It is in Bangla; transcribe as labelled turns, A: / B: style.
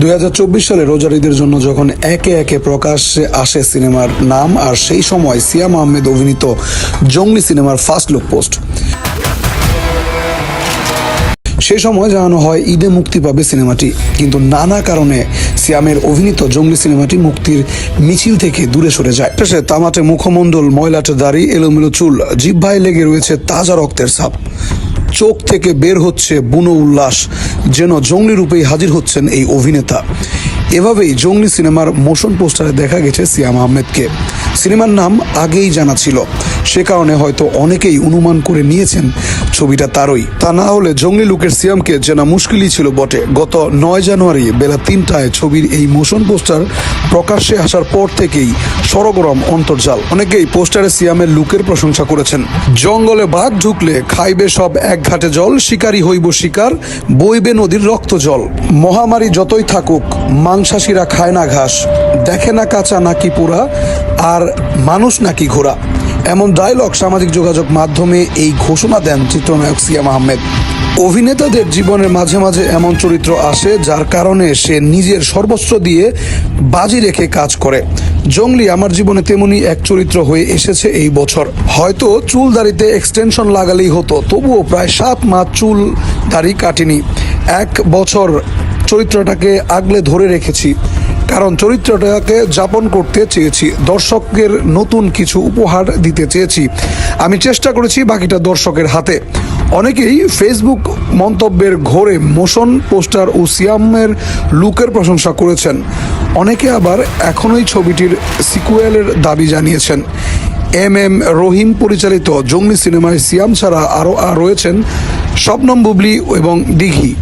A: দুই হাজার চব্বিশ সালে রোজার ঈদের জন্য যখন একে একে প্রকাশ্যে আসে সিনেমার নাম, আর সেই সময় সিয়াম আহমেদ অভিনীত জঙ্গলি সিনেমার ফার্স্ট লুক পোস্ট। সেই সময় জানানো হয়, ঈদে মুক্তি পাবে সিনেমাটি। কিন্তু নানা কারণে সিয়ামের অভিনীত জঙ্গলি সিনেমাটি মুক্তির মিছিল থেকে দূরে সরে যায়। শেষে তামাটে মুখমণ্ডল ময়লাটে দাড়ি, এলোমেলো চুল, জিহ্বায় লেগে রয়েছে তাজা রক্তের ছাপ। চোখ থেকে বের হচ্ছে বুনো উল্লাস, যেন জঙ্গলি রূপেই হাজির হচ্ছেন এই অভিনেতা। এভাবেই জঙ্গলি সিনেমার মোশন পোস্টারে দেখা গেছে সিয়াম আহমেদকে। সিনেমার নাম আগেই জানা ছিল। সে কারণে হয়তো অনেকেই অনুমান করে নিয়েছেন ছবিটা তারই। তা না হলে জঙ্গলি লুকের সিয়ামকে চেনা মুশকিলই ছিল বটে। গত নয় জানুয়ারি বেলা তিনটায় ছবির এই মোশন পোস্টার প্রকাশ্যে আসার পর থেকেই সরগরম অন্তর্জাল। অনেকেই পোস্টারে সিয়ামের লুকের প্রশংসা করেছেন। জঙ্গলে বাঘ ঢুকলে খাইবে সব এক ঘাটে জল, শিকারী হইব শিকার, বইবে নদীর রক্ত জল। মহামারী যতই থাকুক, মাংসাশীরা খায় না ঘাস, দেখে না কাঁচা নাকি পুরা আর মানুষ নাকি ঘোড়া। এমন ডায়লগ সামাজিক যোগাযোগ মাধ্যমে এই ঘোষণা দেন চিত্রনায়ক সিয়াম আহমেদ অভিনেতাদের জীবনের মাঝে মাঝে এমন চরিত্র আসে যার কারণে সে নিজের সর্বস্ব দিয়ে বাজি রেখে কাজ করে। জঙ্গলি আমার জীবনে তেমনি এক চরিত্র হয়ে এসেছে এই বছর। হয়তো চুল দাড়িতে এক্সটেনশন লাগালেই হতো, তবুও প্রায় সাত মাস চুল দাড়ি কাটিনি। এক বছর চরিত্রটাকে আগলে ধরে রেখেছি। কারণ চরিত্রটাকে যাপন করতে চেয়েছি। দর্শকের নতুন কিছু উপহার দিতে চেয়েছি। আমি চেষ্টা করেছি বাকিটা দর্শকের হাতে। অনেকেই ফেসবুক মন্তব্যের ঘোরে মোশন পোস্টার ও সিয়ামের লুকের প্রশংসা করেছেন। অনেকে আবার এখনই ছবিটির সিকুয়েলের দাবি জানিয়েছেন। এম এম রহিম পরিচালিত জঙ্গলি সিনেমায় সিয়াম ছাড়া আরও রয়েছেন শবনম বুবলি এবং দিঘি।